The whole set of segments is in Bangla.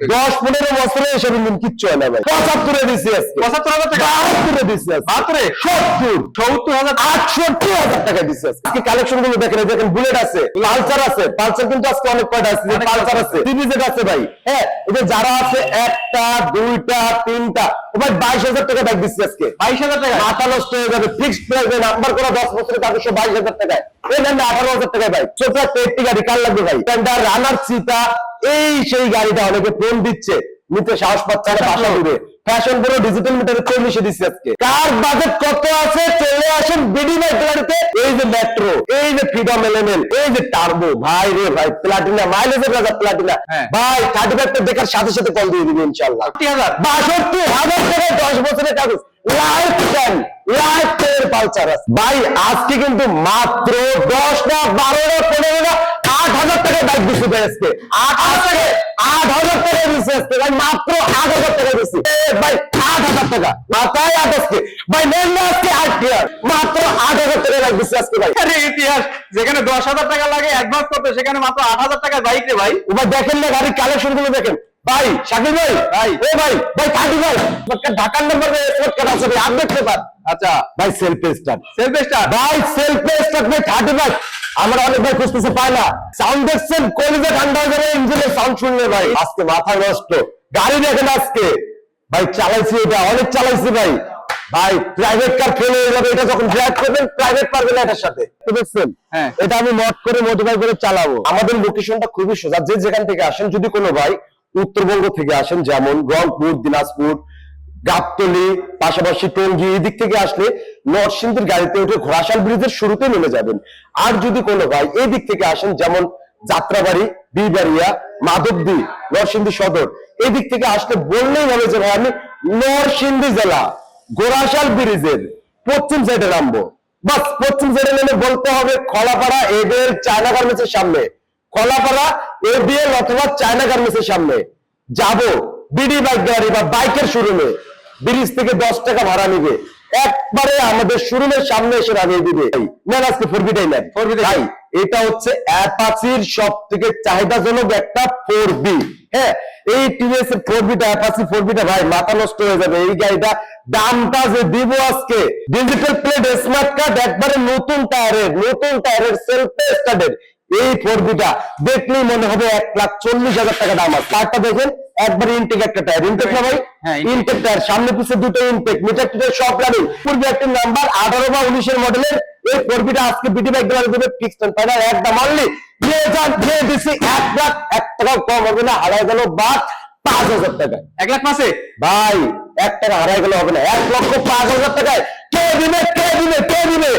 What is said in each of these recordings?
দশ পনেরো বছরে এসব ইঞ্জিন কিচ্ছু হয় না ভাই। পঁচাত্তরে দিচ্ছি পঁচাত্তর হাজার টাকা? বাহাত্তরে দিচ্ছি বাহাত্তরে? সত্তর। সত্তর হাজার আটষট্টি হাজার টাকা দিচ্ছে আজকে। কালেকশনগুলো দেখেন? দেখেন বুলেট আছে পালসার আছে। পালসার কিন্তু আজকে অনেক কয়টা আছে? পালসার আছে। টিভিজেড আছে ভাই। হ্যাঁ এটা যারা আছে একটা দুইটা তিনটা ভাই বাইশ হাজার টাকা ব্যাগ দিচ্ছে আজকে। বাইশ হাজার টাকা মাথা নষ্ট হয়ে যাবে। ফিক্সড প্রাইস নাম্বার করা দশ বছরের কাগজ বাইশ হাজার টাকায়। এই নেন আঠারো হাজার টাকায় ভাই। ছোট একটা একটি গাড়ি কার লাগবে ভাই? রানার চিতা এই সেই গাড়িটা অনেকে ফোন দিচ্ছে নিতে সাহস পাচ্ছে না বাসা দূরে ফ্যাশন পুরো ডিজিটাল মিটারে চল্লিশে দিচ্ছে আজকে। কার বাজেট কত আছে? চলে আসেন বিডি গাড়িতে। এই যে মেট্রো এই যে ফ্রিডম এলিমেন্ট এই যে টার্বো ভাই রে ভাই প্লাটিনা মাইলেজের রাজা প্লাটিনা। ভাই থার্টি ফাইভটা দেখার সাথে সাথে কল দিয়ে দিবি ইনশাল্লাহ বাষট্টি হাজার টাকায় দশ বছরের কাগজ। লাইফ টাইম লাইফ টাইমের পালসার আছে। ভাই আজকে কিন্তু মাত্র দশটা না বারো না পনেরো না আট হাজার টাকায় বাইক দিচ্ছি আজকে। আট হাজার আট হাজার টাকা দিচ্ছি আজকে। ভাই মাত্র আট হাজার টাকা দিচ্ছি ভাই আট হাজার টাকা। মাথায় আট আজকে। ভাই নেন না আজকে আট টিয়ার মাত্র আট হাজার টাকা বাইক দিচ্ছি আজকে ভাই। আরে ইতিহাস যেখানে দশ হাজার টাকা লাগে অ্যাডভান্স করতে সেখানে মাত্র আট হাজার টাকার বাইক রে ভাই। এবার দেখেন না গাড়ির কালেকশনগুলো দেখেন। ভাই শাকিব ভাই। ভাই। ও ভাই ভাই থার্টি ভাই। ঢাকার নাম্বার স্পট আছে ভাই। Update paper. আচ্ছা। ভাই সেলফ স্টার্ট সেলফ স্টার ভাই সেলফ স্টার্ট ভাই থার্টি ভাই। আমরা অনেক ভাই খুঁজতেছে পায় না। সাউন্ড দেখছেন? কলিজা ঠান্ডা হয়ে যাবে ইঞ্জিনের সাউন্ড শুনলে ভাই। আজকে মাথা নষ্ট। গাড়ি দেখেন আজকে। ভাই চালাইছি এটা অনেক চালাইছি ভাই। ভাই প্রাইভেট কার ফেল যাবে এটা যখন ড্রাইভ করবেন প্রাইভেট পারবেন না এটার সাথে। দেখছেন? হ্যাঁ। এটা আমি মড করে মডিফাই করে চালাবো। আমাদের লোকেশনটা খুবই সোজা। যে যেখান থেকে আসেন যদি কোনো ভাই উত্তরবঙ্গ থেকে আসেন যেমন রংপুর দিনাজপুর গাবতলি, পাশাপাশি টঙ্গী এই দিক থেকে আসলে নরসিংদীর গাড়িতে উঠে ঘোড়াশাল ব্রিজের শুরুতে নেমে যাবেন। আর যদি কোনো ভাই এই দিক থেকে আসেন, যেমন যাত্রাবাড়ি বিবাড়িয়া মাধবদী, নরসিংদী সদর এই দিক থেকে আসলে বললেই হবে যে ভাই, আমি নরসিংদী জেলা গোড়াশাল ব্রিজের পশ্চিম সাইডে নামবো। বাস, পশ্চিম সাইডে নেমে বলতে হবে খলাপাড়া এদের চায়না গার্মেন্টসের সামনে। কলাপাড়া এবিএল অথবা চায়না গার্মেন্টসের সামনে। যাব বিডি বাইক গাড়ি বা বাইকের শোরুমে ব্রিজ থেকে দশ টাকা ভাড়া নিবে। একবারে আমাদের শোরুমের সামনে এসে নামিয়ে দিবে। নেন আজকে ফোর বিটাই নেন। 4B টাই ভাই এটা হচ্ছে অ্যাপাচির সব থেকে চাহিদাজনক একটা ফোর বি হ্যাঁ এই টিভিএস এর four beta Apache four beta ভাই মাথা নষ্ট হয়ে যাবে। এই গাড়িটা দামটা যে দিব আজকে ডিজিটাল প্লেট স্মার্ট কার্ড একবারে নতুন টায়ারের নতুন টায়ারের সেলফ স্টার্টের এই ফোর বিটা দেখলেই মনে হবে এক লাখ চল্লিশ হাজার টাকা দাম আছে। কারটা দেখেন একবার ইনটেক একটা টায়ার ইনটেক না ভাই? হ্যাঁ, ইনটেক টায়ার সামনে পিছিয়ে দুটো ইনটেক মিটার টিটার সব রানিং পূর্বে একটি নাম্বার আঠারো বা উনিশের মডেলের এই ফোর বিটা আজকে বিটি বাইক দেওয়ার দেবে ফিক্সড ফাইনাল একদম অনলি নিয়ে যান নিয়ে দিচ্ছি এক লাখ এক টাকা কম হবে না। হারাই গেল বা পাঁচ হাজার টাকা এক লাখ মাসে ভাই এক টাকা হারাই গেলে হবে না। এক লক্ষ পাঁচ হাজার টাকায় কে দিবে কে দিবে? কে? দিবে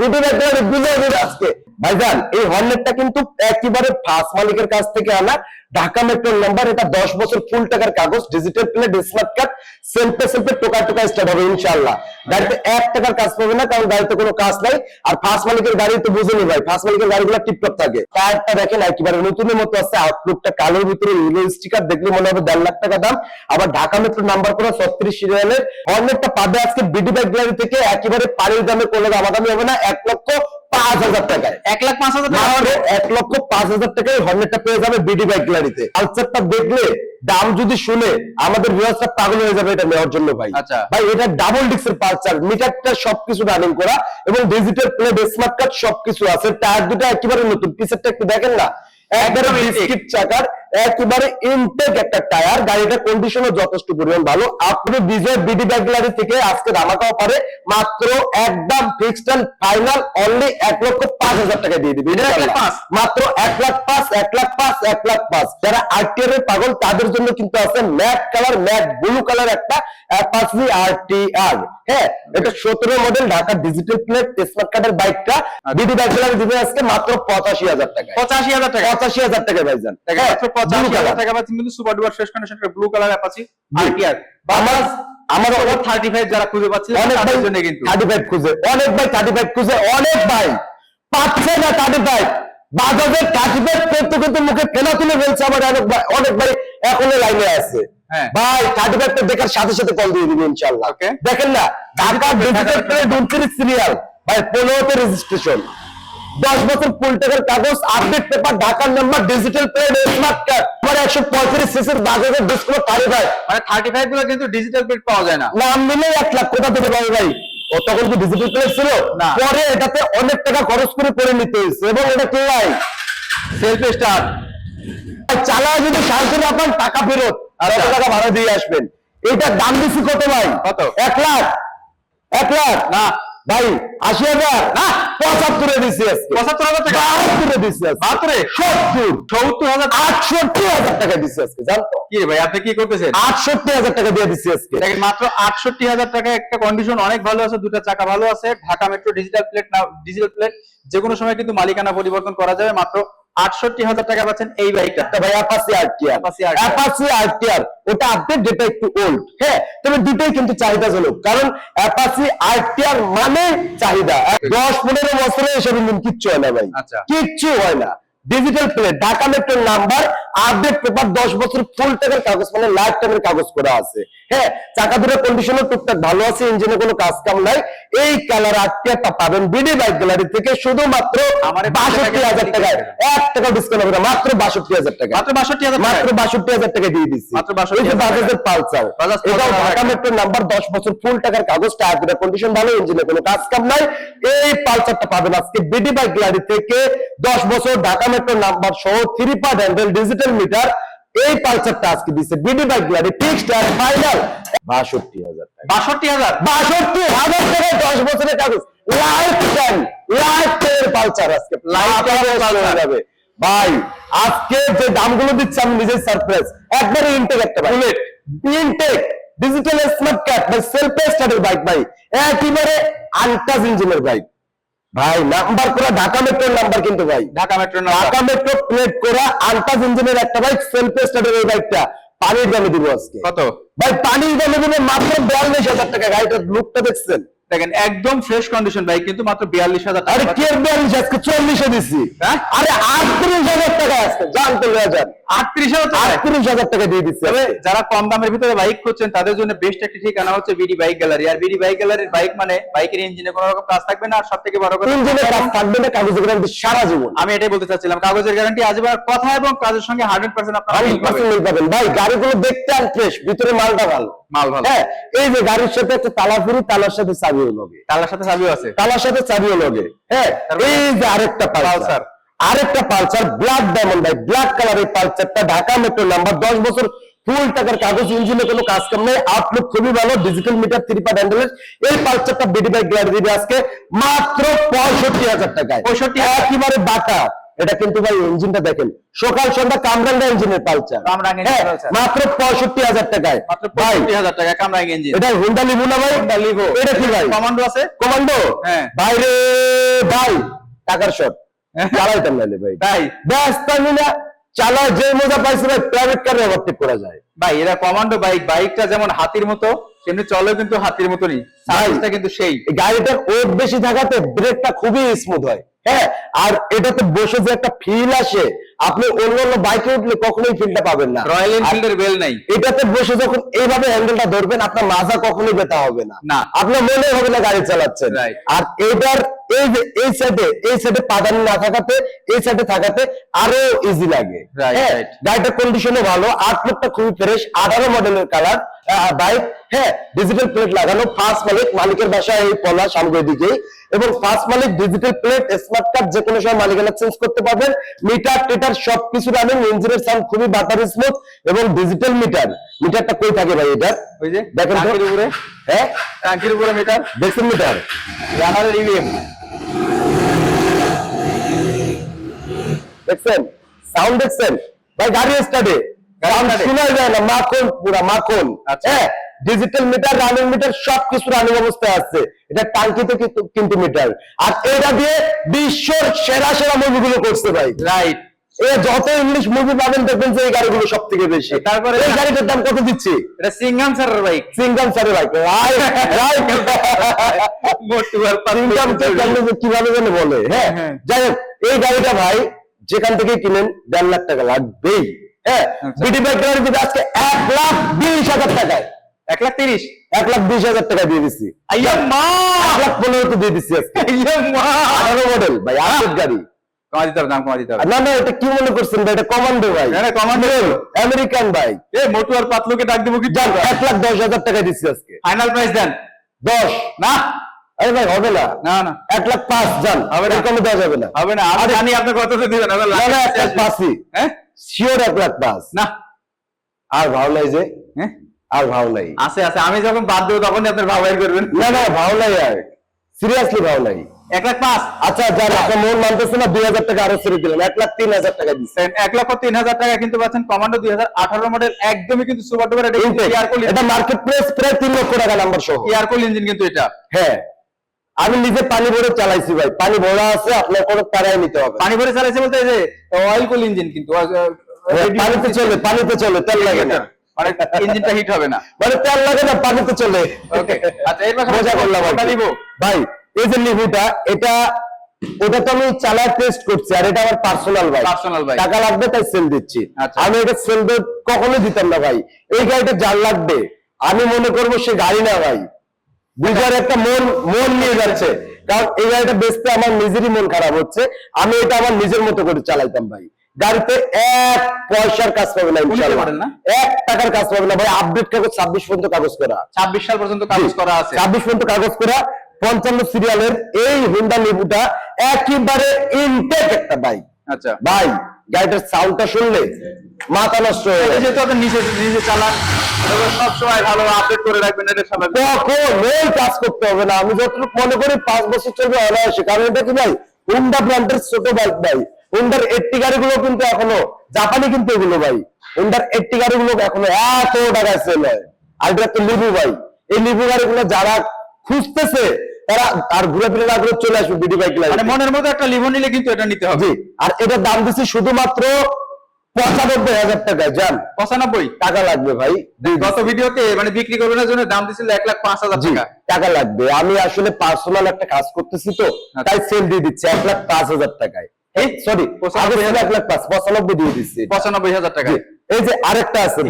দুটি ব্যাটারি বুঝে দিবে? আজকে। ভাইজান এই হর্নেটটা কিন্তু একেবারে ফার্স্ট মালিকের কাছ থেকে আনা। ঢাকা মেট্রোর নাম্বার এটা দশ বছর ফুল টাকার কাগজ ডিজিটাল প্লেট স্মার্ট কার্ড সেলফে সেলফে টোকা টোকা স্টার্ট হবে ইনশাল্লাহ গাড়িতে এক টাকার কাজ পাবে না কারণ গাড়িতে কোনো কাজ নাই। আর ফার্স্ট মালিকের গাড়ি তো বুঝেনি ভাই ফার্স্ট মালিকের গাড়িগুলো টিপটপ থাকে। টায়ারটা দেখেন একেবারে নতুনের মতো আছে আউটলুকটা কালোর ভিতরে ইলো স্টিকার দেখলে মনে হবে দেড় লাখ টাকা দাম। আবার ঢাকা মেট্রো নাম্বার করা ছত্রিশ সিরিয়ালের হর্নেটটা পাবে আজকে বিডি বাইক গ্যালারি থেকে একেবারে পানির দামে কোনো দামাদামি হবে না এক লক্ষ পাঁচ হাজার টাকায়। এক লাখ পাঁচ হাজার টাকা মাত্র এক লক্ষ পাঁচ হাজার টাকায় হর্নেটটা পেয়ে যাবে বিডি বাইক গ্যালারিতে পালসারটা দেখলে দাম যদি শুনে আমাদের ব্যবস্থা পাগল হয়ে যাবে এটা নেওয়ার জন্য ভাই। আচ্ছা। ভাই এটা ডাবল ডিক্সের পালসার মিটারটা সবকিছু রানিং করা এবং ডিজিটাল প্লেট স্মার্ট কার্ড সবকিছু আছে। টায়ার দুটো একেবারে নতুন। পিসেরটা একটু দেখেন না? একদম চাকার। একেবারে ইনটেক একটা টায়ার গাড়িটা কন্ডিশনও যথেষ্ট পরিমাণ ভালো। আপনি বিজয় বিডি বাইক গ্যালারি থেকে আজকে ধামাকাও পারে মাত্র একদম ফিক্সড এন্ড ফাইনাল অনলি এক লক্ষ পাঁচ হাজার টাকা দিয়ে দিবে? মাত্র এক লাখ পাঁচ এক লাখ পাঁচ এক লাখ পাঁচ। যারা আরটিআর এর পাগল তাদের জন্য কিন্তু আছে matte colour matte blue colour একটা অ্যাপাচি আরটিআর হ্যাঁ এটা সতেরো model Dhaka digital plate smart কার্ডের বাইকটা বিডি বাইক গ্যালারি দিবে আজকে মাত্র পঁচাশি হাজার টাকা পঁচাশি হাজার টাকা পঁচাশি হাজার টাকা ভাইজান। দেখেন মাত্র blue পঁচাশি হাজার টাকা পাচ্ছেন কিন্তু সুপার ডুপার ফ্রেশ কন্ডিশনের ব্লু কালার অ্যাপাচি জি। আরটিআর আমার আমার ওভার থার্টি ফাইভ যারা খুঁজে পাচ্ছিল অনেক ভাই জন্য কিন্তু। থার্টি ফাইভ খুঁজে। অনেক ভাই থার্টি ফাইভ খুঁজে অনেক ভাই। পাচ্ছে না থার্টি ফাইভ বাজাজের থার্টি ফাইভ করতে করতে মুখে ফেলা তুলে বলছে আমার অনেক ভাই অনেক ভাই এখনও লাইনে আছে। হ্যাঁ। ভাই থার্টি ফাইভ দেখার সাথে সাথে কল দিয়ে দিবে ইনশাল্লাহ. দেখেন না ঢাকা ডিজিটাল সিরিয়াল ভাই পনেরোতে রেজিস্ট্রেশন দশ বছর ফুল টাকার কাগজ আপডেট পেপার ঢাকার number digital plate smart card একশো পঁয়ত্রিশ সিসির বাজারের ডিসকাউন্ট থার্টি ফাইভ মানে থার্টি ফাইভগুলো কিন্তু ডিজিটাল প্লেট পাওয়া যায় না। নাম নিলে এক লাখ কোথা থেকে পাবে ভাই? ও তখন কি ডিজিটাল প্লেট ছিল। পরে এটাতে অনেক টাকা খরচ করে করে নিতে হয়েছে। এবং এটা কি সেলফ স্টার্ট চালায় যদি শান্তি না পান টাকা ফেরত। আর আচ্ছা। টাকা ভাড়া দিয়ে আসবেন? এটার দাম বেশি কত ভাই? কত? এক লাখ। এক লাখ? না। ভাই আশি হাজার? না পঁচাত্তরে দিচ্ছি পঁচাত্তর হাজার টাকা? বাহাত্তরে দিচ্ছি বাহাত্তরে? সত্তর। সত্তর হাজার আটষট্টি হাজার টাকা দিচ্ছি আজকে জানতো কি ভাই আপনি কি করতেছেন? আটষট্টি হাজার টাকা দিয়ে দিচ্ছি আজকে। মাত্র আটষট্টি হাজার টাকা একটা কন্ডিশন অনেক ভালো আছে দুটা চাকা ভালো আছে। ঢাকা মেট্রো ডিজিটাল প্লেট না ডিজিটাল প্লেট যে কোনো সময় কিন্তু মালিকানা পরিবর্তন করা যাবে মাত্র আটষট্টি হাজার টাকা পাচ্ছেন এই বাইকটা। ভাই অ্যাপাসি আরটিআর অ্যাপাসি আরটিআর ওটা আপডেট যেটা একটু ওল্ড হ্যাঁ তবে দুটোই কিন্তু চাহিদাজনক কারণ অ্যাপাসি আরটিআর মানে চাহিদা। দশ পনেরো বছরে এসব ইঞ্জিন কিচ্ছু হয় না ভাই। আচ্ছা। কিচ্ছু হয় না। ডিজিটাল প্লেট ঢাকা মেট্রোর নাম্বার আপডেট পেপার দশ বছর ফুল টাকার কাগজ মানে লাইফ টাইমের কাগজ করা আছে। হ্যাঁ চাকা দুটো কন্ডিশনও টুকটাক ভালো আছে ইঞ্জিনে কোনো কাজ কাম নাই। এই কালার আরটিআরটা পাবেন বিডি বাইক গ্যালারি থেকে শুধুমাত্র বাষট্টি হাজার টাকায়। এক টাকা ডিসকাউন্ট হবে মাত্র বাষট্টি হাজার টাকা মাত্র বাষট্টি হাজার মাত্র বাষট্টি হাজার টাকা দিয়ে দিচ্ছি মাত্র 62,000 ওই যে টাকা। বাজাজের পালসার এটাও ঢাকা। মেট্রোর নাম্বার দশ বছর ফুল টাকার কাগজ টায়ার কন্ডিশন ভালো ইঞ্জিনে কোনো কাজ কাম নাই। এই পালসারটা পাবেন আজকে বিডি বাইক গ্যালারি থেকে দশ বছর ঢাকা মেট্রোর নাম্বার সহ three part handle digital meter এই পালসারটা আজকে দিচ্ছে বিডি বাইক গ্যালারি ফিক্সড আর ফাইনাল বাষট্টি হাজার টাকা। বাষট্টি হাজার? বাষট্টি হাজার টাকায় দশ বছরের কাগজ। লাইফ টাইম লাইফ টাইমের পালসার আজকে। লাইফ টাইমের যাবে। ভাই আজকে যে দামগুলো দিচ্ছে আমি নিজের সারপ্রাইজ একবারে ইনটেক একটা ভাই ইনটেক ডিজিটাল স্মার্ট কার্ড ভাই সেলফ স্টার্টের বাইক ভাই। একেবারে আনটাচ ইঞ্জিনের বাইক ভাই নাম্বার করা ঢাকা মেট্রোর নাম্বার কিন্তু ভাই। Dhaka metro Dhaka metro plate করা আনটাচ ইঞ্জিনের একটা বাইক সেলফ স্টার্টের এই বাইকটা পানির দামে দিব আজকে। কত? ভাই পানির দামে দিব মাত্র বিয়াল্লিশ হাজার টাকা। গাড়িটার লুকটা দেখছেন? দেখেন একদম ফ্রেশ কন্ডিশন বাইক কিন্তু মাত্র বিয়াল্লিশ হাজার আরে কে বিয়াল্লিশ? আজকে চল্লিশে দিচ্ছি হ্যাঁ? আরে আটত্রিশ হাজার টাকা আজকে জানতে হাজার আটত্রিশ হাজার আটত্রিশ হাজার টাকা দিয়ে দিচ্ছি যারা কম দামের ভিতরে বাইক খুঁজছেন তাদের জন্য বেস্ট একটা ঠিকানা হচ্ছে বিডি বাইক গ্যালারি আর বিডি বাইক গ্যালারির বাইক মানে বাইকের ইঞ্জিনে কোনো রকম কাজ থাকবে না আর সব থেকে বড় কথা ইঞ্জিনের কাজ থাকবে না কাগজে গ্যারান্টি সারা জীবন। আমি এটাই বলতে চাচ্ছিলাম কাগজের গ্যারান্টি আসবে আর কথা এবং কাজের সঙ্গে হান্ড্রেড পার্সেন্ট আপনারা পাবেন। ভাই গাড়িগুলো দেখতে আর ফ্রেশ ভিতরে মালটা ভালো। মাল ভালো। হ্যাঁ এই যে গাড়ির সাথে একটা তালা ফিরি তালার সাথে চাবিও লগে। তালার সাথে চাবিও আছে। তালার সাথে চাবিও লগে। হ্যাঁ এই যে আরেকটা পালসার। আরেকটা পালসার ব্ল্যাক ডায়মন্ড ভাই ব্ল্যাক কালারের পালসারটা ঢাকা মেট্রো নাম্বার দশ বছর ফুল টাকার কাগজ ইঞ্জিনে কোনো কাজ কাম নেই আউটলুক খুবই ভালো ডিজিটাল মিটার থ্রি পার্ট হ্যান্ডেলের এই পালসারটা বিডি বাইক গ্যালারি দিবে আজকে মাত্র পঁয়ষট্টি হাজার টাকায়। 65,000 একেবারে বাটা এটা কিন্তু ভাই ইঞ্জিনটা দেখেন। সকাল সন্ধ্যা কামরাঙ্গা ইঞ্জিনের কামরাঙ্গা হ্যাঁ। মাত্র পঁয়ষট্টি হাজার টাকায়। টাকা ইঞ্জিন এটা হুন্ডা লিবু না ভাই? Levo। এটা কি ভাই? কমান্ডো আছে? কমান্ডো হ্যাঁ। ভাই ভাই টাকার শট চালাইতাম নাইলে ভাই। তাই? ব্যস্ত চালা যে মজা পাইছে ভাই প্রাইভেট কারে ওভারটেক করা যায়। ভাই কমান্ডো বাইক বাইকটা যেমন হাতির মতো চলে কিন্তু হাতির মতনই। কিন্তু সেই। গাড়িটার ওয়েট বেশি থাকাতে ব্রেকটা খুবই স্মুথ হয়। হ্যাঁ আর এটাতে বসে যে একটা ফিল আসে আপনি অন্য অন্য বাইকে উঠলে কখনোই ফিলটা পাবেন না রয়্যাল এনফিল্ডের বেল নাই এটাতে বসে যখন এইভাবে হ্যান্ডেলটা ধরবেন আপনার মাজা কখনোই ব্যথা হবে না না। আপনার মনে হবে না গাড়ি চালাচ্ছেন. আর এটার এই যে এই সাইডে এই সাইডে পাদানি না থাকাতে এই সাইডে থাকাতে আরও ইজি লাগে হ্যাঁ. গাড়িটার কন্ডিশনও ভালো আউটলুকটা খুবই ফ্রেশ আঠারো মডেলের কালার বাইক হ্যাঁ ডিজিটাল প্লেট লাগানো ফার্স্ট মালিক মালিকের বাসায় এই পলা সামনের দিকেই। এবং ফার্স্ট মালিক ডিজিটাল প্লেট স্মার্ট কার্ড যে কোনো সময় মালিকানা চেঞ্জ করতে পারবেন। মিটার টেটার সবকিছু রানিং ইঞ্জিনের সাউন্ড খুবই বাটার স্মুথ এবং ডিজিটাল মিটার মিটারটা কই থাকে ভাই এটা? ওই যে দেখেন। টাঙ্কির উপরে। হ্যাঁ? টাঙ্কির উপরে মিটার দেখছেন মিটার রানারের ইভিএম দেখছেন? সাউন্ড দেখছেন? ভাই গাড়ি স্টার্টে গাড়ি সাউন্ড start এ। শোনা যায় না মাখন পুরা মাখন। আচ্ছা। হ্যাঁ ডিজিটাল মিটার রানিং মিটার সব রানিং অবস্থায় আছে। এটা টাঙ্কিতে কিন্তু কিন্তু মিটার আর এটা দিয়ে বিশ্বর সেরা সেরা মুভিগুলো করছে ভাই। রাইট যত ইংলিশ মুভি পাবেন দেখবেন যে এই গাড়িগুলো সব থেকে বেশি তারপরে এই গাড়িটার দাম কত দিচ্ছি? এটা সিঙ্গাম স্যারের বাইক সিঙ্গাম সারে ভাই রাইট রাইট ইনকাম কীভাবে যেন বলে হ্যাঁ। হ্যাঁ। যাই হোক এই গাড়িটা ভাই যেখান থেকে কিনেন দেড় লাখ টাকা লাগবেই। হ্যাঁ। বিডি আজকে এক লাখ বিশ হাজার টাকায়। এক লাখ তিরিশ? এক লাখ বিশ হাজার টাকা দিয়ে দিচ্ছি এক লাখ পনেরো তো দিয়ে দিচ্ছি আঠারো মডেল ভাই আপডেট গাড়ি। কমা দিতে হবে দাম কমা দিতে হবে। না না এটা কি মনে করছেন ভাই? এটা কমান্ডো ভাই। এটা Commando। আমেরিকান ভাই। এ মোটু আর পাতলুকে ডাক দেবো কি যান এক লাখ দশ হাজার টাকা দিচ্ছি আজকে। ফাইনাল প্রাইস দেন। দশ। না। আরে ভাই হবে না। না না। এক লাখ পাঁচ যান। হবে না। এর কমে দেওয়া যাবে না। হবে না। আমি জানি আপনি কত দিবেন না না এক লাখ পাঁচই। হ্যাঁ? শিওর এক লাখ পাঁচ না। আর ভাও নাই যে। হ্যাঁ? আর ভাও নাই। আছে আছে। আমি যখন বাদ দেবো তখনই আপনার ভাব বাইর করবেন। না না ভাও নাই আর। সিরিয়াসলি ভাও নাই। এক লাখ পাঁচ। আচ্ছা যান আপনার মন মানতেছে না দুই হাজার টাকা আরও ছেড়ে দিলেন এক লাখ তিন হাজার টাকা দিচ্ছে। এক লক্ষ তিন হাজার টাকা কিন্তু পাচ্ছেন কমান্ডো দুই হাজার আঠারো মডেল একদমই কিন্তু সুপার ডুপার এটা মার্কেট প্রাইস প্রায় তিন লক্ষ টাকা নাম্বার সহ। এয়ারকুল ইঞ্জিন কিন্তু এটা। হ্যাঁ। আমি নিজে পানি ভরে চালাইছি ভাই। পানি ভরা আছে আপনার কোনো তারাই নিতে হবে। পানি ভরে চালাইছে বলতে যে অয়েল কুল ইঞ্জিন কিন্তু হ্যাঁ, পানিতে চলে পানিতে চলে তেল লাগে না। মানে ইঞ্জিনটা হিট হবে না। মানে তেল লাগে না পানিতে চলে। ওকে আচ্ছা এর মজা করলাম ভাই এই যে লিভুটা এটা ওটা তো আমি চালায় টেস্ট করছি আর এটা আমার পার্সোনাল ভাই। টাকা লাগবে তাই সেল দিচ্ছি। আচ্ছা। আমি এটা সেল কখনো দিতাম না ভাই। এই গাড়িটা যার লাগবে আমি মনে করব সে গাড়ি না ভাই। বুঝার একটা মন মন নিয়ে যাচ্ছে। কারণ এই গাড়িটা বেচতে আমার নিজেরই মন খারাপ হচ্ছে। আমি এটা আমার নিজের মতো করে চালাইতাম ভাই। গাড়িতে এক পয়সার কাজ পাবে না ইনশাআল্লাহ। এক টাকার কাজ পাবে না ভাই। আপডেট কাগজ ছাব্বিশ পর্যন্ত কাগজ করা। ছাব্বিশ সাল পর্যন্ত কাগজ করা আছে। ছাব্বিশ পর্যন্ত কাগজ করা। পঞ্চান্ন সিরিয়ালের এই হুন্ডা লেবুটা একেবারে ইনটেক একটা বাইক আচ্ছা। ভাই গাড়িটার সাউন্ডটা শুনলে মাথা নষ্ট হয়ে এটা যাবে। যেহেতু আপনি নিজে নিজে চালান সব ভালো আপডেট করে রাখবেন এটা স্বাভাবিক কখনোই কাজ করতে হবে না। আমি যতটুকু মনে করি পাঁচ বছর চলবে অনায়াসে। কারণ এটা কি ভাই? হুন্ডা ব্র্যান্ডের ছোট বাইক ভাই। হুন্ডার এইটটি গাড়িগুলো কিন্তু এখনও জাপানি কিন্তু এগুলো ভাই। হুন্ডার এইটটি গাড়িগুলো এখনও এত টাকায় সেল হয়। আর এটা তো লিবু ভাই। এই লিবু গাড়িগুলো যারা খুঁজতেছে তারা আর ঘুরে ফিরে না করে চলে আসবে বিডি বাইক মানে মনের মধ্যে একটা লিভো নিলে কিন্তু এটা নিতে হবে। আর এটার দাম দিচ্ছি শুধুমাত্র পঁচানব্বই হাজার টাকায় যান পঁচানব্বই? টাকা লাগবে ভাই গত ভিডিওতে মানে বিক্রি করবেন জন্য দাম দিছিল এক লাখ পাঁচ হাজার টাকা। টাকা লাগবে। আমি আসলে পার্সোনাল একটা কাজ করতেছি তো আচ্ছা। তাই সেল দিয়ে দিচ্ছি এক লাখ পাঁচ হাজার টাকায়। এই সরি এক লাখ পাঁচ পঁচানব্বই দিয়ে দিচ্ছি। পঁচানব্বই হাজার টাকা। এই যে আরেকটা আছে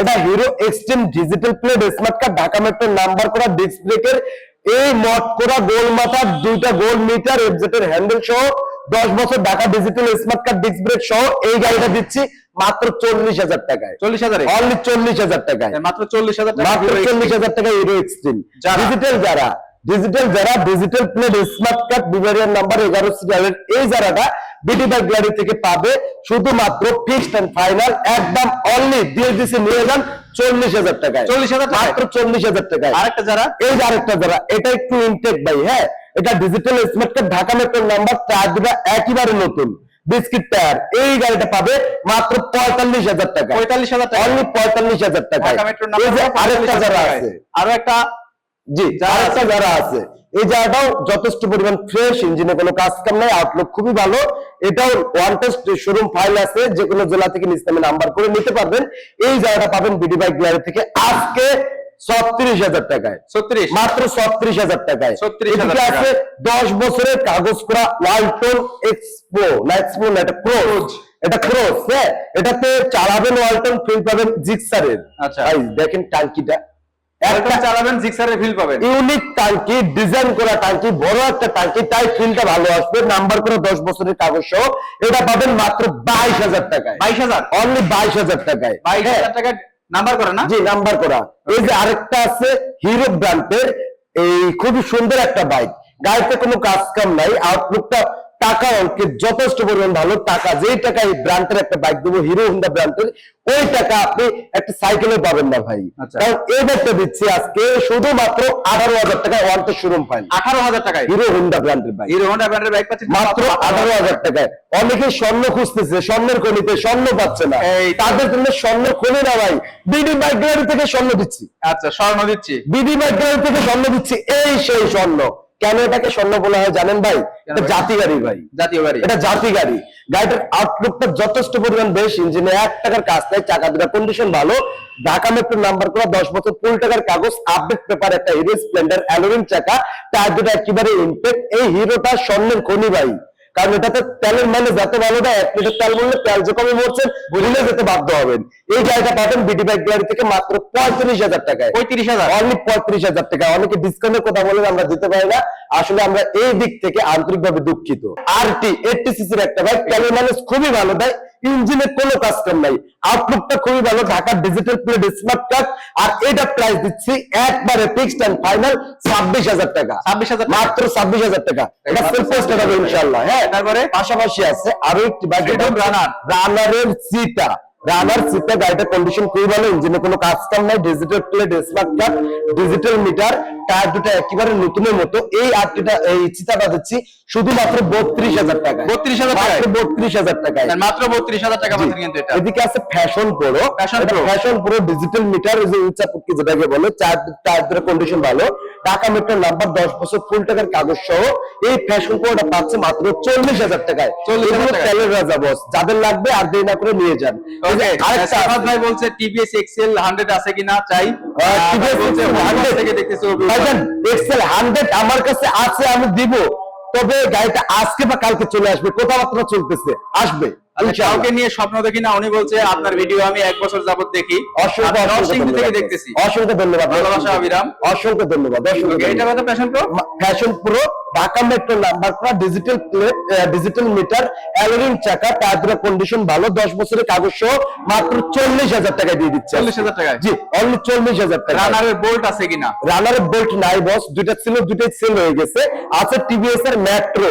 এটা Hero Xtreme digital plate smart card Dhaka metro number করা ডিস্ক ব্রেকের এই মট করা গোল মাথার দুইটা গোল মিটার এফজেটের হ্যান্ডেল সহ দশ বছর Dhaka digital smart card disc brake সহ এই গাড়িটা দিচ্ছি মাত্র চল্লিশ হাজার টাকায়। চল্লিশ হাজারে? অনলি চল্লিশ হাজার টাকায়। মাত্র চল্লিশ হাজার টাকা মাত্র চল্লিশ হাজার টাকা হিরো এক্সট্রিম ডিজিটাল যারা ডিজিটাল যারা ডিজিটাল প্লেট স্মার্ট কার্ড বিভারিয়ার নাম্বার এগারো সিরিয়ালের এই যারাটা বিডি বাইক গাড়ি থেকে পাবে শুধুমাত্র ফিক্সড এন্ড ফাইনাল একদম অনলি দিয়ে দিছে নিয়ে যান চল্লিশ হাজার টাকায়। 40,000 টাকায়? মাত্র চল্লিশ হাজার টাকায়। আরেকটা যারা? এই যে আরেকটা যারা এটা একটু ইনটেক ভাই হ্যাঁ? এটা ডিজিটাল স্মার্ট কার্ড ঢাকা মেট্রোর নাম্বার টায়ার দুটা একেবারে নতুন। বিস্কিট টায়ার এই গাড়িটা পাবে মাত্র পঁয়তাল্লিশ হাজার টাকা পঁয়তাল্লিশ হাজার টাকা অনলি পঁয়তাল্লিশ হাজার টাকা আরেকটা যারা আছে। আরও একটা জি আরেকটা যারা আছে। এই জায়গাটাও যথেষ্ট পরিমাণ ফ্রেশ ইঞ্জিনে কোনো কাজ কাম নাই আউটলুক খুবই ভালো। এটাও ওয়ান টেস্ট শোরুম ফাইল আছে যে কোনো জেলা থেকে নিস্তামে নাম্বার করে নিতে পারবেন। এই জায়গাটা পাবেন বিডি বাইক গ্যালারি থেকে। আজকে ছত্রিশ হাজার টাকায়। ছত্রিশ। মাত্র ছত্রিশ হাজার টাকায়। 36,000 টাকা। আছে দশ বছরের কাগজ করা ওয়ালটন এক্সপো না এক্সপো না এটা ক্রোজ এটা ক্রোজ হ্যাঁ? এটাতে চালাবেন ওয়ালটন ফিল পাবেন জিক্সারের আচ্ছা। দেখেন টাঙ্কিটা। একদম চালাবেন জিক্সারের ফিল পাবেন। ইউনিক টাঙ্কি ডিজাইন করা টাঙ্কি বড় একটা টাঙ্কি তাই ফিলটা ভালো আসবে। নাম্বার করে দশ বছরের কাগজ সহ। এটা পাবেন মাত্র বাইশ হাজার টাকায়। বাইশ হাজার? অনলি বাইশ হাজার টাকায়। বাইশ হ্যাঁ, হাজার টাকা নাম্বার করা না? জি নাম্বার করা। এই যে আরেকটা আছে হিরো ব্র্যান্ডের এই খুবই সুন্দর একটা বাইক গাড়িতে কোনো কাজ কাম নাই আউটলুকটা টাকা অঙ্কের যথেষ্ট পরিমাণ ভালো টাকা যেই টাকা এই ব্র্যান্ডের একটা বাইক দেবো হিরো হোন্ডা ব্র্যান্ডের ওই টাকা আপনি একটা সাইকেলে পাবেন না ভাই। আচ্ছা। কারণ এই বাইকটা দিচ্ছি আজকে শুধুমাত্র আঠারো হাজার টাকা ওয়ান শোরুম ফাইন আঠারো হাজার টাকায়? হিরো হোন্ডা ব্র্যান্ডের বাইক হিরো হোন্ডা ব্র্যান্ডের বাইক পাচ্ছেন মাত্র আঠারো হাজার টাকায়। অনেকে স্বর্ণ খুঁজতেছে স্বর্ণের খনিতে স্বর্ণ পাচ্ছে না। এই তাদের জন্য স্বর্ণ খনি না ভাই। বিডি বাইক গ্যালারি থেকে স্বর্ণ দিচ্ছি। আচ্ছা স্বর্ণ দিচ্ছি। বিডি বাইক গ্যালারি থেকে স্বর্ণ দিচ্ছি এই সেই স্বর্ণ। কেন এটাকে স্বর্ণ বলা হয় জানেন ভাই? এটা জাতি গাড়ি ভাই। জাতীয় গাড়ি। এটা জাতি গাড়ি। গাড়িটার আউটলুকটা যথেষ্ট পরিমাণ বেশ। ইঞ্জিনে এক টাকার কাজ নাই চাকা দুটা কন্ডিশন ভালো। ঢাকা মেট্রো নাম্বার করা দশ বছর কুড়ি টাকার কাগজ আপডেট পেপার একটা হিরো স্প্লেন্ডার অ্যালোরিন চাকা। টায়ার দুটা একেবারে ইম্পেক্ট এই হিরোটা স্বর্ণের খনি ভাই। কারণ এটাতে তেলের মানে যত ভালো দেয় এক লিটার তেল বললে তেল যে কমে মরছেন ভুলে যেতে বাধ্য হবেন। এই গাড়িটা পাবেন বিডি বাইক গ্যালারি থেকে মাত্র পঁয়ত্রিশ হাজার টাকায়। পঁয়ত্রিশ হাজার? অনলি পঁয়ত্রিশ হাজার টাকা। অনেকে ডিসকাউন্টের কথা বলেন আমরা দিতে পারি না। আসলে আমরা এই দিক থেকে আন্তরিকভাবে দুঃখিত। আর টি এইটটি সিসির একটা বাইক তেলের মানুষ খুবই ভালো দেয়। ইঞ্জিনের কোনো কাস্টম নাই। আউটলুকটা খুবই ভালো Dhaka digital plate smart card আর এটা প্রাইস দিচ্ছি একবারে ফিক্সড এন্ড ফাইনাল ছাব্বিশ হাজার টাকা। ছাব্বিশ হাজার মাত্র ছাব্বিশ হাজার টাকা। এটা ফুল পোস্ট হবে ইনশাল্লাহ হ্যাঁ। তারপরে? পাশাপাশি আছে আরও একটি বাইক রানার। রানারের সিটা রানার সিটটা গাড়িটা কন্ডিশন খুবই ভালো ইঞ্জিনে কোনো কাজ কাম নাই digital plate smart digital meter tyre দুটো একেবারে নতুনের মতো। এই আটটিটা এই চিতাটা দিচ্ছি শুধুমাত্র বত্রিশ হাজার টাকা 32,000 টাকায়? বত্রিশ হাজার টাকায়। মাত্র বত্রিশ হাজার টাকা কিন্তু এটা। এদিকে আছে Passion Pro. Passion Pro digital meter যে উচ্চা পুটকি যেটাকে বলে চার টায়ার কন্ডিশন ভালো। ঢাকা মেট্রো নাম্বার দশ বছর ফুল টাকার কাগজ সহ এই ফ্যাশন প্রোটা পাচ্ছে মাত্র চল্লিশ হাজার টাকায়। 40,000 এগুলো তেলের রাজা বস যাদের লাগবে আর দেরি না করে নিয়ে যান। আছে। ভাই বলছে টিভিএস এক্সেল হান্ড্রেড আছে কিনা? চাই। আহ, আহ, TVS ভাই বলছে Excel ওয়ান 100 থেকে দেখতেছে ভাইজান এক্সেল হান্ড্রেড আমার কাছে আছে আমি দিব। তবে গাড়িটা আজকে বা কালকে চলে আসবে। কথাবার্তা চলতেছে। আসবে। আচ্ছা। কাউকে নিয়ে স্বপ্ন দেখি না উনি বলছে আপনার ভিডিও আমি এক বছর যাবত দেখি। অসংখ্য থেকে। দেখতেছি। অসংখ্য ধন্যবাদ ভালোবাসা অবিরাম। অসংখ্য ধন্যবাদ এটা কথা Pro Passion Pro Dhaka metro number করা digital plate digital meter alloy rim চাকা টায়ার কন্ডিশন ভালো দশ বছরের কাগজ সহ মাত্র চল্লিশ হাজার টাকা দিয়ে দিচ্ছে। চল্লিশ হাজার টাকা জি অনলি চল্লিশ হাজার টাকা রানারের বোল্ট আছে কিনা? রানারের বোল্ট নাই বস দুইটা ছিল দুইটাই সেল হয়ে গেছে। আছে টিভিএস এর মেট্রো।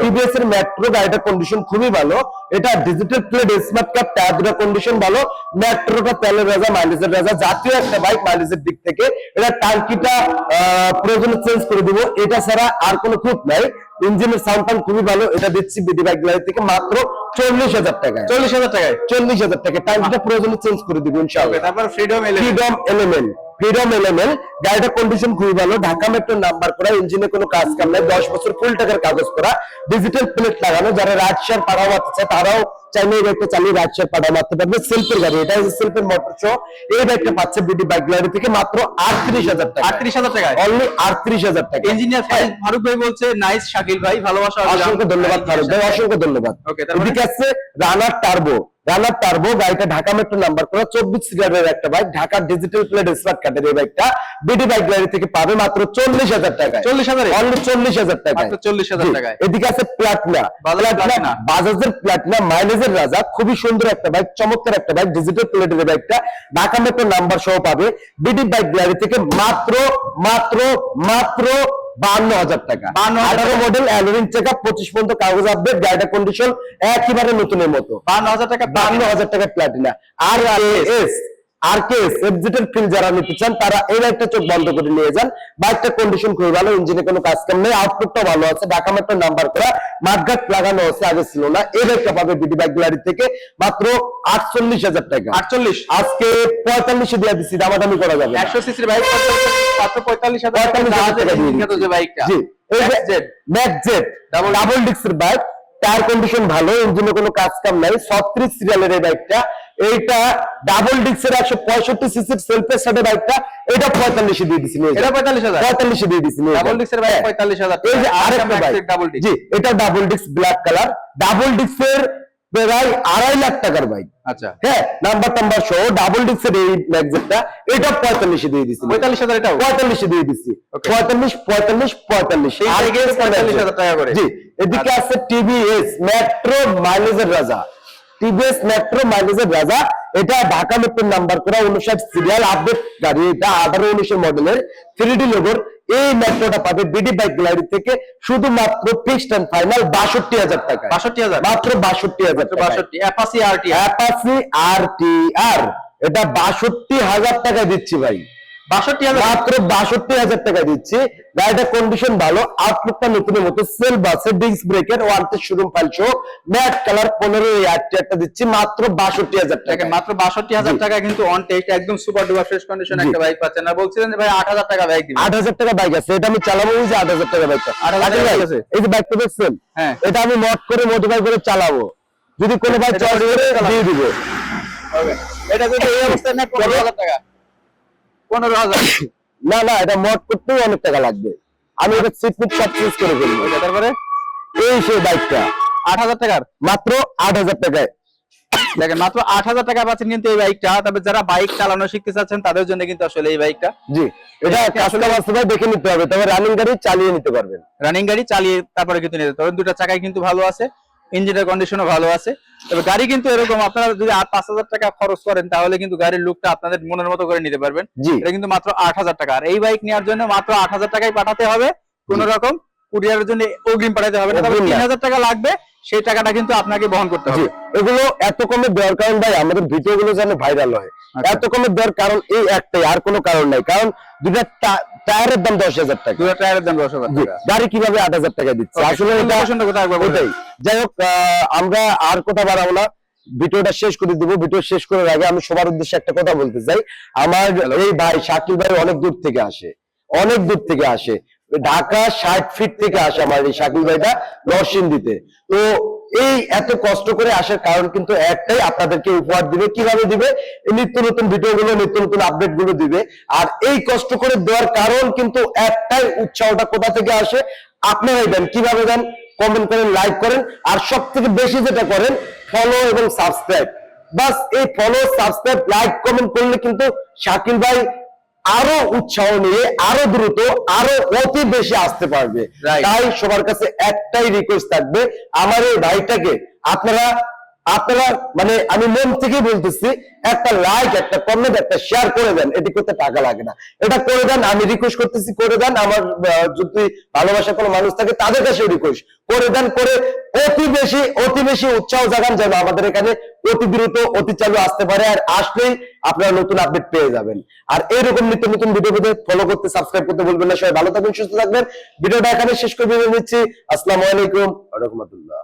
টিভিএস এর মেট্রো কন্ডিশন খুবই ভালো। এটা ডিজিটাল প্লেট স্মার্ট কন্ডিশন ভালো। মেট্রোটা তেলে রাজা মাইলেজের রাজা, জাতীয় একটা বাইক মাইলেজের দিক থেকে। এটা টাঙ্কিটা প্রয়োজনে চেঞ্জ করে দিব। এটা ছাড়া আর কোনো খুব নাই। ইঞ্জিনের সাউন্ড খুবই ভালো। এটা দিচ্ছি বিডি বাইক গ্যালারি থেকে মাত্র চল্লিশ হাজার টাকা চল্লিশ হাজার টাকায়? চল্লিশ হাজার টাকা টাঙ্কিটা প্রয়োজনে চেঞ্জ করে দিব ইনশাআল্লাহ। তারপর Freedom Freedom element Freedom element গাড়িটার কন্ডিশন খুবই ভালো ঢাকা মেট্রো নাম্বার করা ইঞ্জিনে কোনো কাজ কাম নাই দশ বছর ফুল টাকার কাগজ করা ডিজিটাল প্লেট লাগানো যারা রাজশাহীর পাড়া মারতে তারাও চাইলে এই বাইকটা চালিয়ে রাজশাহীর পাড়া মারতে পারবে সেলফের গাড়ি এটা হচ্ছে সেলফের মোটর শো এই বাইকটা পাচ্ছে বিডি বাইক গ্যালারি থেকে মাত্র আটত্রিশ হাজার টাকা আটত্রিশ হাজার টাকায়? অনলি আটত্রিশ হাজার টাকা ইঞ্জিনিয়ার ফারুক ভাই বলছে নাইস শাকিল ভাই ভালোবাসা। অসংখ্য ধন্যবাদ ফারুক ভাই অসংখ্য ধন্যবাদ। আছে রানার টার্বো রানার টার্বো গাড়িটা ঢাকা মেট্রো নাম্বার করা চব্বিশ সিটারের একটা bike Dhaka digital plate smart কার্ডের এই বাইকটা বিডি বাইক গ্যালারি থেকে পাবে মাত্র চল্লিশ হাজার টাকা 40,000 এ? অনলি চল্লিশ হাজার টাকা মাত্র 40,000 টাকায়। এদিকে আছে প্লাটিনা বাজাজ প্লাটিনা। বাজাজের প্লাটিনা মাইলেজের রাজা খুবই সুন্দর একটা বাইক চমৎকার একটা বাইক ডিজিটাল প্লেটের বাইকটা ঢাকা মেট্রো নাম্বার সহ পাবে বিডি বাইক গ্যালারি থেকে মাত্র মাত্র মাত্র বান্ন হাজার টাকা। 52,000 আঠারো মডেল অ্যালোরিং চেক আপ পঁচিশ পর্যন্ত কাগজ আপডেট গাড়িটা কন্ডিশন একেবারে নতুনের মতো। বান্ন হাজার টাকা বান্ন হাজার টাকা Platina R S R K S feel যারা নিতে চান তারা এই বাইকটা চোখ বন্ধ করে নিয়ে যান। বাইকটা কন্ডিশন খুবই ভালো ইঞ্জিনে কোনো কাজ কাম নেই আউটপুটটা ভালো আছে। ঢাকা মেট্রো নাম্বার করা মাঠঘাট লাগানো আছে আগে ছিল না। এই বাইকটা পাবে বিডি বাইক গ্যালারি থেকে মাত্র আটচল্লিশ হাজার টাকা। আটচল্লিশ? আজকে পঁয়তাল্লিশে দিয়ে দিচ্ছি দামাদামি করা যাবে না। একশো সিসির বাইক মাত্র পঁয়তাল্লিশ হাজার টাকা 45,000 জাহাজের টাকা দিয়ে ইঞ্জিন খ্যাত যে বাইকটা জি এই ম্যাকজেট ডাবল ডাবল ডিস্কের বাইক টায়ার কন্ডিশন ভালো ইঞ্জিনে কোনো কাজ কাম নাই ছত্রিশ সিরিয়ালের এই বাইকটা এইটা ডাবল ডিস্কের একশো পঁয়ষট্টি সিসির সেলফের সাথে বাইকটা এটা পঁয়তাল্লিশে দিয়ে দিছি এটা পঁয়তাল্লিশ হাজার। পঁয়তাল্লিশে দিয়ে দিছি ডাবল ডিস্কের বাইক। পঁয়তাল্লিশ হাজার। এই যে আরেকটা বাইক ডাবল ডিস্ক জি এটা double disc black colour double প্রায় আড়াই লাখ টাকার বাইক আচ্ছা। হ্যাঁ নাম্বার টাম্বার সহ ডাবল ডিস্কের এই ম্যাগজেটটা এটা পঁয়তাল্লিশে দিয়ে দিছি। পঁয়তাল্লিশ হাজার এটাও? পঁয়তাল্লিশে দিয়ে দিচ্ছি. পঁয়তাল্লিশ পঁয়তাল্লিশ পঁয়তাল্লিশ। কে 45,000 টাকা করে। জি এদিকে। আছে টিভিএস মেট্রো মাইলেজের রাজা। টিভিএস মেট্রো মাইলেজের রাজা। এটা ঢাকা মেট্রোর নাম্বার করা উনষাট সিরিয়াল আপডেট গাড়ি। এটা আঠারো উনিশের মডেলের থ্রি ডি লোগোর এই মেট্রোটা পাবে বিডি বাইক গ্যালারি থেকে শুধুমাত্র ফিক্সড এন্ড ফাইনাল বাষট্টি হাজার টাকা বাষট্টি হাজার। মাত্র বাষট্টি হাজার বাষট্টি। অ্যাপাসি আর টি অ্যাপাসি আর টি আর এটা বাষট্টি হাজার টাকা দিচ্ছি ভাই। মাত্র বাষট্টি হাজার টাকা দিচ্ছি। গাড়িটার কন্ডিশন ভালো আউটলুকটা নতুনের মতো সেল বাসে ডিস্ক ব্রেকের wanted showroom file show matte colour পনেরো এই দিচ্ছি মাত্র বাষট্টি হাজার টাকা। দেখেন মাত্র বাষট্টি হাজার টাকা কিন্তু অন টেস্ট একদম সুপার ডুপার ফ্রেশ কন্ডিশন একটা বাইক পাচ্ছেন। আর বলছিলেন ভাই আট হাজার টাকা বাইক আট হাজার টাকা বাইক আছে এটা আমি চালাবো যে আট হাজার টাকা বাইকটা 8,000 টাকা আছে? এই যে বাইকটা দেখছেন হ্যাঁ। এটা আমি মড করে মডিফাই করে চালাবো। যদি কোনো চালাবো। দিয়ে দিবে। এটা যদি এই অবস্থায় নেয় পনেরো হাজার টাকা। পনেরো হাজার। না না এটা মড করতেও অনেক টাকা লাগবে। আমি এটা সিট মিট সব চেঞ্জ করে ফেলব। তারপরে? এই সেই বাইকটা আট হাজার টাকার? মাত্র আট হাজার টাকায়। দেখেন মাত্র আট হাজার টাকা পাচ্ছেন কিন্তু এই বাইকটা তবে যারা বাইক চালানো শিখতে চাচ্ছেন তাদের জন্য কিন্তু আসলে এই বাইকটা জি এটা আসলে- কাস্টমার দেখে নিতে হবে। তবে রানিং গাড়ি চালিয়ে নিতে পারবেন। রানিং গাড়ি চালিয়ে তারপরে কিন্তু নিতে তবে দুটা চাকাই কিন্তু ভালো আছে। ইঞ্জিনের কন্ডিশনও ভালো আছে। তবে গাড়ি কিন্তু এরকম আপনারা যদি পাঁচ হাজার টাকা খরচ করেন তাহলে কিন্তু গাড়ির লুকটা আপনাদের মনের মতো করে নিতে পারবেন। এটা কিন্তু মাত্র আট হাজার টাকা। আর এই বাইক নেওয়ার জন্য মাত্র আট হাজার টাকাই পাঠাতে হবে কোন রকম কুরিয়ারের জন্য অগ্রিম পাঠাতে হবে না তবে তিন হাজার টাকা লাগবে সেই টাকাটা কিন্তু আপনাকে বহন করতে হবে। এগুলো এত কমে দেওয়ার কারণ ভাই আমাদের ভিডিও গুলো যেন ভাইরাল হয়। আচ্ছা। এত কমে দেওয়ার কারণ এই একটাই আর কোনো কারণ নাই। কারণ দুটা টায়ারের দাম দশ হাজার টাকা। দুটো টায়ারের দাম দশ হাজার টাকা। গাড়ি কীভাবে আট হাজার টাকা দিচ্ছে? আসলে ওটাই যাই হোক আমরা আর কথা বাড়াবো না। ভিডিওটা শেষ করে দিব। ভিডিও শেষ করার আগে আমি সবার উদ্দেশ্যে একটা কথা বলতে চাই। আমার এই ভাই শাকিল ভাই অনেক দূর থেকে আসে। অনেক দূর থেকে আসে। ঢাকা ষাট ফিট থেকে আসে আমার এই শাকিল ভাইটা নরসিংদীতে। তো এই এত কষ্ট করে আসার কারণ কিন্তু একটাই, আপনাদেরকে উপহার দিবে, কীভাবে দিবে? নিত্য নতুন ভিডিও গুলো নিত্য নতুন আপডেটগুলো দিবে। আর এই কষ্ট করে দেওয়ার কারণ কিন্তু একটাই, উৎসাহটা কোথা থেকে আসে? আপনারাই দেন। কীভাবে দেন? কমেন্ট করেন লাইক করেন। আর সব থেকে বেশি যেটা করেন ফলো এবং সাবস্ক্রাইব বাস এই ফলো সাবস্ক্রাইব লাইক কমেন্ট করলে কিন্তু শাকিল ভাই আরও উৎসাহ নিয়ে আরও দ্রুত আরও অতি বেশি আসতে পারবে. তাই সবার কাছে একটাই রিকোয়েস্ট থাকবে আমার এই ভাইটাকে আপনারা আপনারা মানে আমি মন থেকেই বলতেছি, একটা লাইক একটা কমেন্ট একটা শেয়ার করে দেন। এটি করতে টাকা লাগে না। এটা করে দেন, আমি রিকোয়েস্ট করতেছি, করে দেন। আমার যদি ভালোবাসা কোনো মানুষ থাকে, তাদের কাছে রিকোয়েস্ট করে দেন, করে অতি বেশি অতি বেশি উৎসাহ জাগান যেন আমাদের এখানে অতি দ্রুত, অতি চালু আসতে পারে। আর আসলেই আপনারা নতুন আপডেট পেয়ে যাবেন। আর এইরকম নিত্য নতুন ভিডিও পেতে ফলো করতে সাবস্ক্রাইব করতে বলবেন না। সবাই ভালো থাকবেন, সুস্থ থাকবেন। ভিডিওটা এখানে শেষ করে দিয়ে নিচ্ছি। আসসালামু আলাইকুম। রহমতুল্লাহ